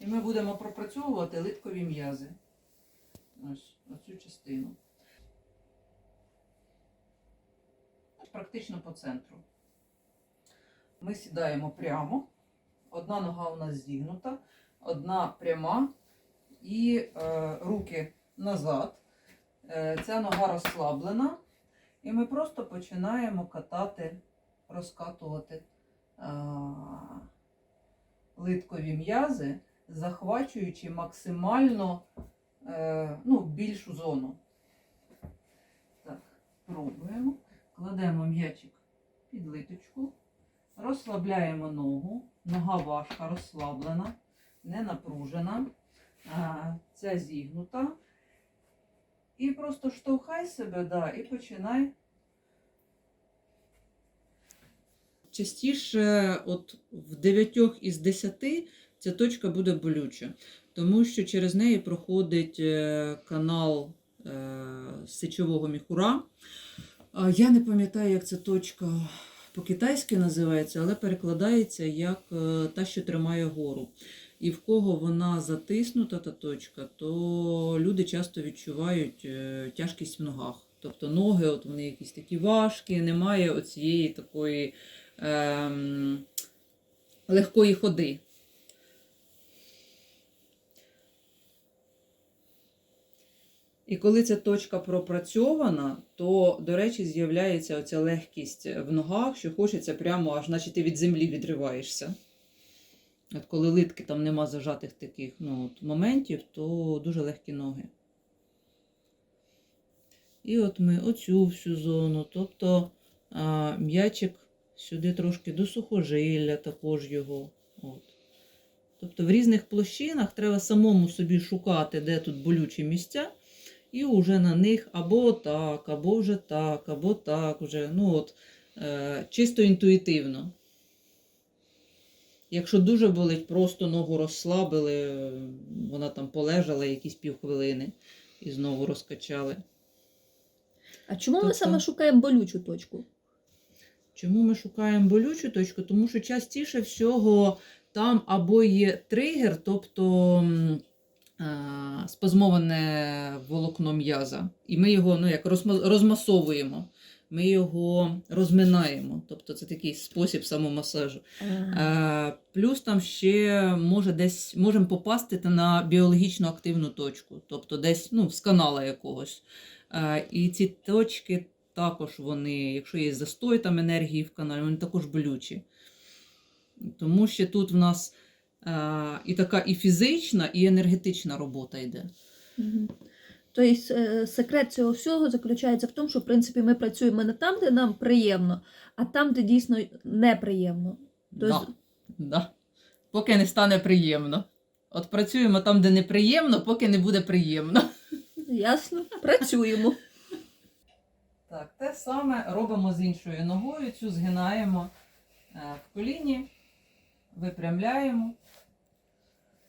І ми будемо пропрацьовувати литкові м'язи. Ось оцю частину. Практично по центру. Ми сідаємо прямо. Одна нога у нас зігнута, одна пряма і е, руки назад. Е, ця нога розслаблена. І ми просто починаємо катати, розкатувати а, литкові м'язи, захвачуючи максимально е, ну, більшу зону. Так, пробуємо. Кладемо м'ячик під литочку, розслабляємо ногу. Нога важка, розслаблена, не напружена. А, ця зігнута. І просто штовхай себе, да, і починай. Частіше, от в 9 із 10 ця точка буде болюча, тому що через неї проходить е, канал е, сечового міхура. Я не пам'ятаю, як ця точка по-китайськи називається, але перекладається як е, та, що тримає гору. І в кого вона затиснута, та точка, то люди часто відчувають тяжкість в ногах. Тобто ноги, от вони якісь такі важкі, немає оцієї такої ем, легкої ходи. І коли ця точка пропрацьована, то, до речі, з'являється оця легкість в ногах, що хочеться прямо аж наче ти від землі відриваєшся. От коли литки там нема зажатих таких ну, от, моментів, то дуже легкі ноги. І от ми оцю всю зону, тобто м'ячик сюди трошки до сухожилля також його. От. Тобто в різних площинах треба самому собі шукати, де тут болючі місця, і вже на них або так, або вже так, або так. Вже, ну от, е, чисто інтуїтивно. Якщо дуже болить, просто ногу розслабили, вона там полежала якісь півхвилини і знову розкачали. А чому ми Тобто- саме шукаємо болючу точку? Чому ми шукаємо болючу точку? Тому що частіше всього там або є тригер, тобто спазмоване волокно м'яза, і ми його ну, як розмасовуємо, ми його розминаємо. Тобто це такий спосіб самомасажу. Е, Плюс там ще може десь можемо попасти на біологічно активну точку, тобто десь ну, з канала якогось. Е, І ці точки також вони, якщо є застой там енергії в каналі, вони також болючі. Тому що тут в нас е, і така і фізична, і енергетична робота йде. Тобто е, секрет цього всього заключається в тому, що в принципі ми працюємо не там, де нам приємно, а там, де дійсно неприємно. Да, Тобто- да. Поки не стане приємно. От працюємо там, де неприємно, поки не буде приємно. Ясно, працюємо. Так, те саме робимо з іншою ногою, цю згинаємо е, в коліні, випрямляємо,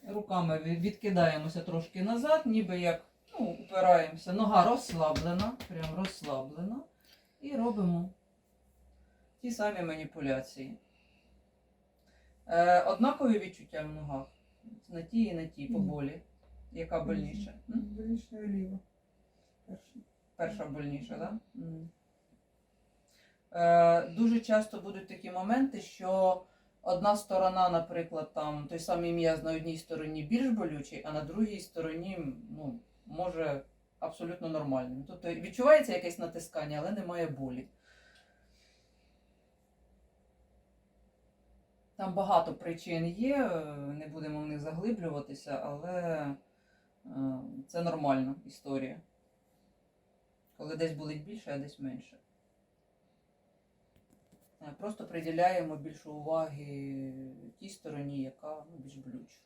руками відкидаємося трошки назад, ніби як ну, упираємося. Нога розслаблена, прям розслаблена. І робимо ті самі маніпуляції. Е, однакові відчуття в ногах. На тій і на тій по болі. Яка больніша? М? Боліше ліво. Перша больніша, так? Да? Е, дуже часто будуть такі моменти, що одна сторона, наприклад, там той самий м'яз на одній стороні більш болючий, а на другій стороні ну, може абсолютно нормальним. Тобто відчувається якесь натискання, але немає болі. Там багато причин є, не будемо в них заглиблюватися, але е, це нормальна історія. Коли десь болить більше, а десь менше. Е, Просто приділяємо більше уваги тій стороні, яка ну, більш болюча.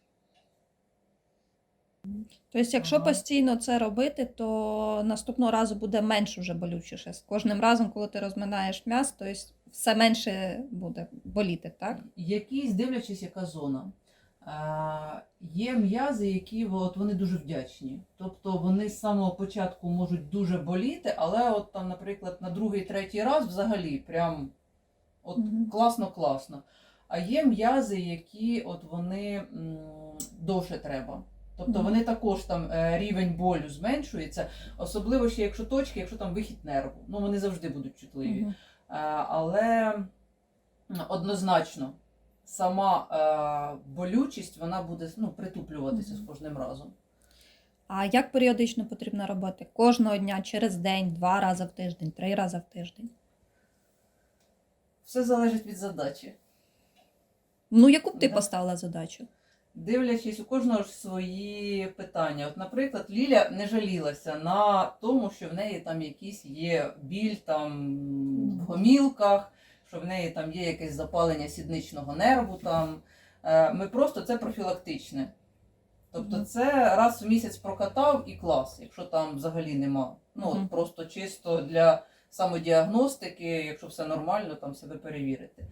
Тобто, якщо Ага. постійно це робити, то наступного разу буде менш уже болючіше. З кожним разом, коли ти розминаєш м'яз, то все менше буде боліти, так? Якісь, дивлячись, яка зона. Е, є м'язи, які от, вони дуже вдячні. Тобто вони з самого початку можуть дуже боліти, але от там, наприклад, на другий, третій раз взагалі прям от Мгм. класно-класно. А є м'язи, які от вони м, довше треба. Тобто Мгм. вони також там е, рівень болю зменшується, особливо ще якщо точки, якщо там вихід нерву. Ну вони завжди будуть чутливі. Е, але однозначно сама е, болючість вона буде ну, притуплюватися Мгм. з кожним разом. А як періодично потрібно робити? Кожного дня, через день, два рази в тиждень, три рази в тиждень. Все залежить від задачі. Ну, яку б ти Да. поставила задачу? Дивлячись, у кожного ж свої питання. От, наприклад, Ліля не жалілася на тому, що в неї там якийсь є біль там в гомілках, що в неї там є якесь запалення сідничного нерву. Там. Е, Ми просто це профілактичне. Тобто Мгм. це раз в місяць прокатав і клас, якщо там взагалі нема. Ну, от Мгм. просто чисто для самодіагностики, якщо все нормально, там себе перевірити.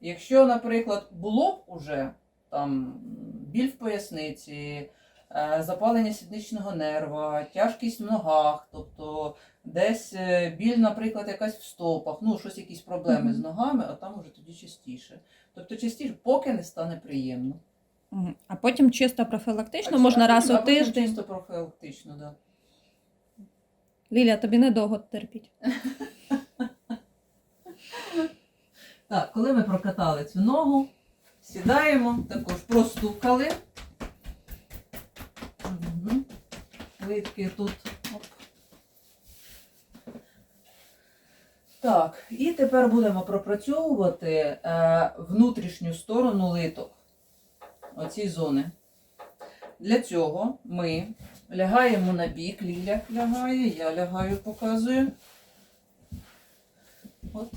Якщо, наприклад, було б уже там біль в поясниці, е, запалення сідничного нерва, тяжкість в ногах, тобто десь е, біль, наприклад, якась в стопах, ну щось якісь проблеми Мгм. з ногами, а там уже тоді частіше. Тобто частіше, поки не стане приємно. А потім чисто профілактично, А можна потім- раз а у тиждень. Чисто профілактично, да. Ліля, тобі недовго терпіть. Так, коли ми прокатали цю ногу, сідаємо, також простукали. Угу. Плитки тут. Оп. Так, і тепер будемо пропрацьовувати е, внутрішню сторону литок. Оці зони. Для цього ми лягаємо на бік, Ліля лягає, я лягаю, показую. От.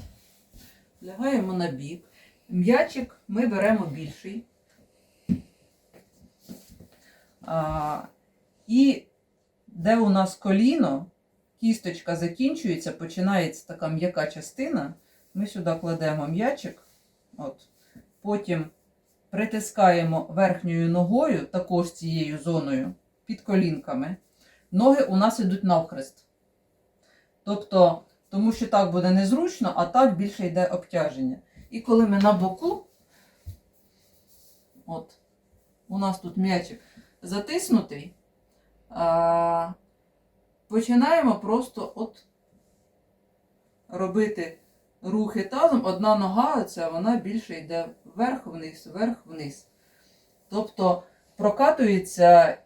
Лягаємо на бік. М'ячик ми беремо більший. А, і де у нас коліно, кісточка закінчується, починається така м'яка частина. Ми сюди кладемо м'ячик. От. Потім притискаємо верхньою ногою, також цією зоною, під колінками. Ноги у нас йдуть навхрест. Тобто тому що так буде незручно, а так більше йде обтяження. І коли ми на боку, от, у нас тут м'ячик затиснутий, а, починаємо просто от робити рухи тазом. Одна нога, оця, вона більше йде вверх-вниз, вверх-вниз. Тобто прокатується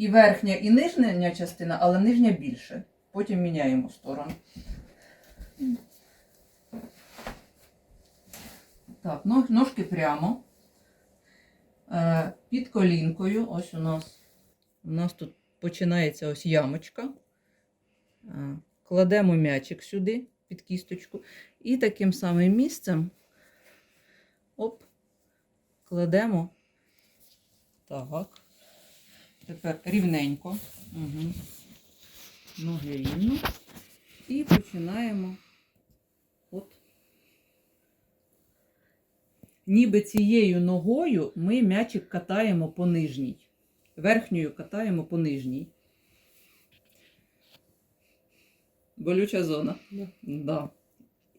і верхня, і нижня частина, але нижня більше. Потім міняємо сторону. Так, ножки прямо. Е, Під колінкою. Ось у нас. У нас тут починається ось ямочка. Е, Кладемо м'ячик сюди, під кісточку. І таким самим місцем оп, кладемо. Так. Тепер рівненько. Угу. Ноги рівно. І починаємо от. Ніби цією ногою ми м'ячик катаємо по нижній. Верхньою катаємо по нижній. Болюча зона. Да. Да.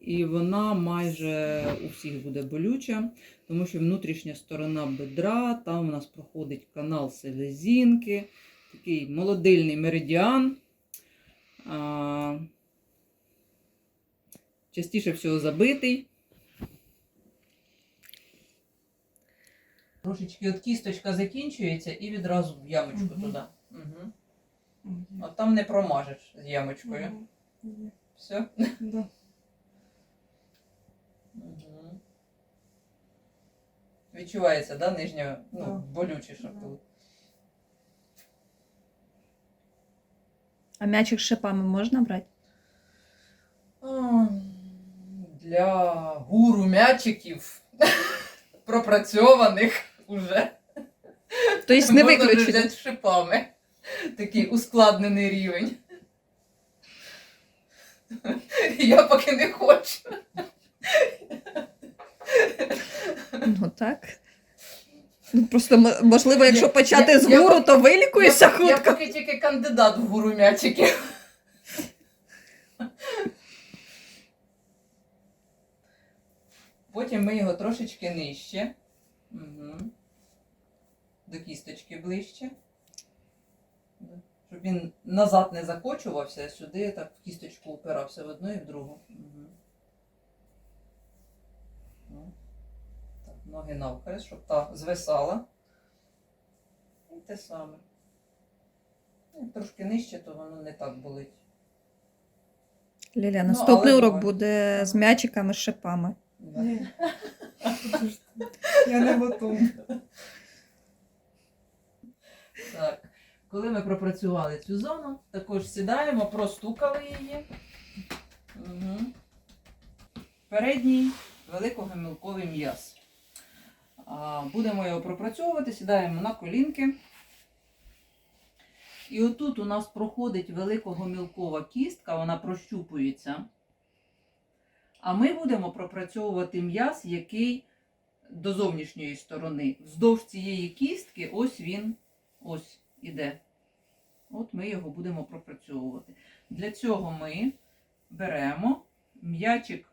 І вона майже у всіх буде болюча, тому що внутрішня сторона бедра, там у нас проходить канал селезінки, такий молодильний меридіан. А, частіше всього забитий. Трошечки от кісточка закінчується і відразу в ямочку Мгм. туди. Угу. От там не промажеш з ямочкою. Є. Все. Да. Угу. Відчувається, да, нижня, ну, Да. болючіше. Да. А м'ячик з шипами можна брати? А, Для гуру м'ячиків, пропрацьованих уже. Тобто не можна вже взяти шипами. Такий ускладнений рівень. Я поки не хочу. Ну так. Ну, просто можливо, якщо Я- почати я- з я гуру, пок- то вилікуєшся я, я поки тільки кандидат в гуру м'ячиків. Потім ми його трошечки нижче. Угу. до кісточки ближче. Щоб він назад не закочувався, а сюди так в кісточку упирався в одну і в другу. Угу. Ну. Так, ноги навхрест, щоб та звисала. І те саме. Як трошки нижче, то воно не так болить. Лілія, Ну, наступний але урок буває. буде з м'ячиками з шипами. Ні. Я не готова. Так. Коли ми пропрацювали цю зону, також сідаємо, простукали її. Угу. Передній великогомілковий м'яз. Будемо його пропрацьовувати, сідаємо на колінки. І отут у нас проходить великогомілкова кістка, вона прощупується. А ми будемо пропрацьовувати м'яз, який до зовнішньої сторони. Вздовж цієї кістки, ось він ось іде. От ми його будемо пропрацьовувати. Для цього ми беремо м'ячик,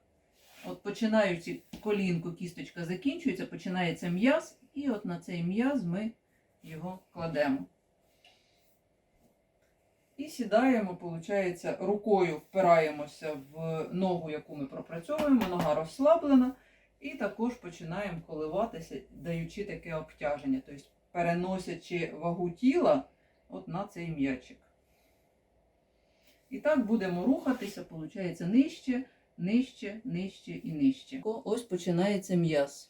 от починаючи колінку, кісточка закінчується, починається м'яз, і от на цей м'яз ми його кладемо. І сідаємо, виходить, рукою впираємося в ногу, яку ми пропрацьовуємо, нога розслаблена, і також починаємо коливатися, даючи таке обтяження, тобто переносячи вагу тіла от на цей м'ячик. І так будемо рухатися, виходить, нижче, нижче, нижче і нижче. Ось починається м'яз.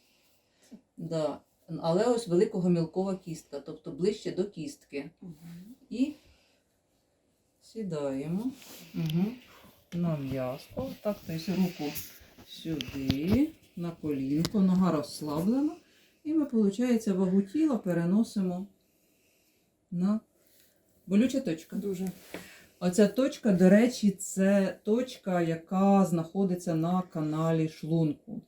Да. Але ось великогомілкова кістка, тобто ближче до кістки. І сідаємо угу. на м'язко. Так, тобто руку сюди, на колінко, нога розслаблена. І ми, виходить, вагу тіла переносимо на болюча точка. Дуже. Оця точка, до речі, це точка, яка знаходиться на каналі шлунку.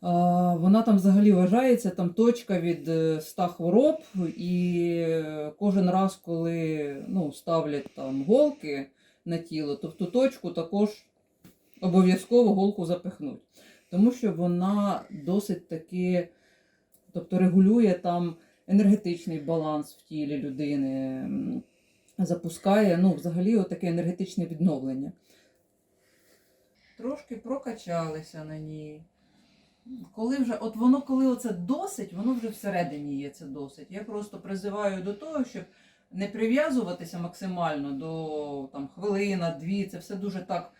Вона там взагалі вважається там точка від е, 100 хвороб, і е, кожен раз, коли ну, ставлять там голки на тіло, то в ту точку також обов'язково голку запихнуть. Тому що вона досить таки, тобто регулює там енергетичний баланс в тілі людини, запускає ну, взагалі таке енергетичне відновлення. Трошки прокачалися на ній. Коли вже, от воно, коли оце досить, воно вже всередині є це досить. Я просто призиваю до того, щоб не прив'язуватися максимально до там, хвилина, дві, це все дуже так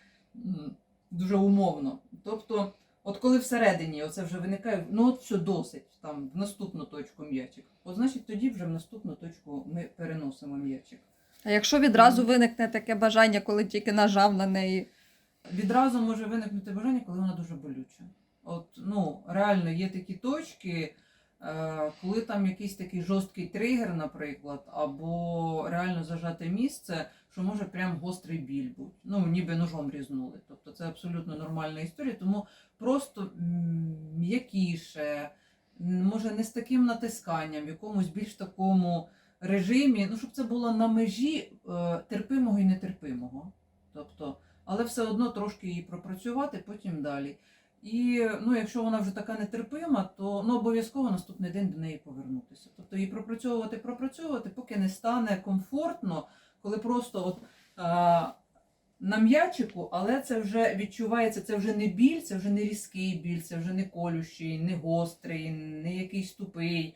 дуже умовно. Тобто, от коли всередині оце вже виникає, ну от все досить, там, в наступну точку м'ячик. От значить тоді вже в наступну точку ми переносимо м'ячик. А якщо відразу виникне таке бажання, коли тільки нажав на неї. Відразу може виникнути бажання, коли вона дуже болюча. От, ну, реально є такі точки, е, коли там якийсь такий жорсткий тригер, наприклад, або реально зажате місце, що може прям гострий біль бути. Ну, ніби ножом різнули. Тобто це абсолютно нормальна історія, тому просто м'якіше, може не з таким натисканням, в якомусь більш такому режимі, ну, щоб це було на межі е, терпимого і нетерпимого. Тобто, але все одно трошки її пропрацювати, потім далі. І ну, якщо вона вже така нетерпима, то ну, обов'язково наступний день до неї повернутися. Тобто її пропрацьовувати, пропрацьовувати, поки не стане комфортно, коли просто от, а, на м'ячику, але це вже відчувається, це вже не біль, це вже не різкий біль, це вже не колющий, не гострий, не якийсь тупий, е,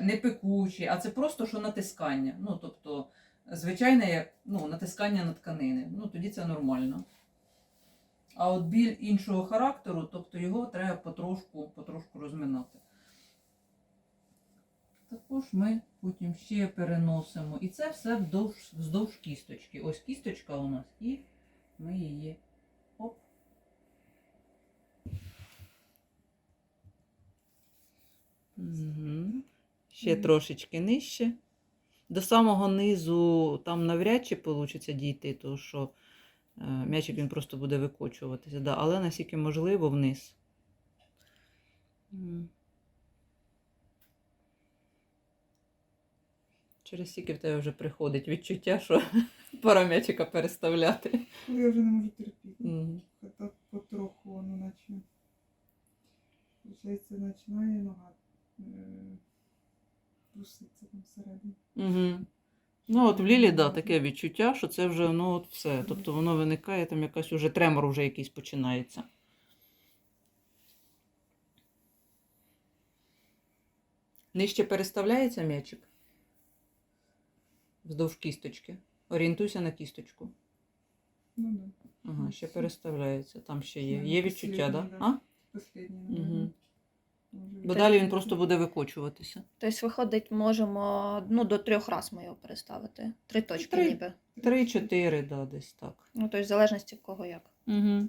не пекучий, а це просто що натискання. Ну, тобто, звичайне ну, натискання на тканини. Ну, тоді це нормально. А от біль іншого характеру, тобто його треба потрошку, потрошку розминати. Також ми потім ще переносимо. І це все вздовж, вздовж кісточки. Ось кісточка у нас, і ми її оп. Угу. Ще трошечки нижче. До самого низу там навряд чи вийде дійти, тому що е, м'ячик він просто буде викочуватися. Да, але наскільки можливо вниз. Через скільки в тебе вже приходить відчуття, що пора м'ячика переставляти. Ну, Я вже не можу терпіти. Мгм. Так потроху воно наче. Получається, починає нога. Труситься там всередині. Угу. Ну, от в Лілі, да, таке відчуття, що це вже ну, от все. Тобто воно виникає, там якась уже тремор вже якийсь починається. Нижче переставляється м'ячик вздовж кісточки. Орієнтуйся на кісточку. Ну да. Ага, ще переставляється. Там ще є. Є відчуття, так? Да. А? Угу. Бо далі він просто буде викочуватися. Тобто, виходить, можемо ну, до трьох раз ми його переставити. Три точки Три. ніби. Три-чотири, да, десь так. Ну, тобто, в залежності в кого як. Угу.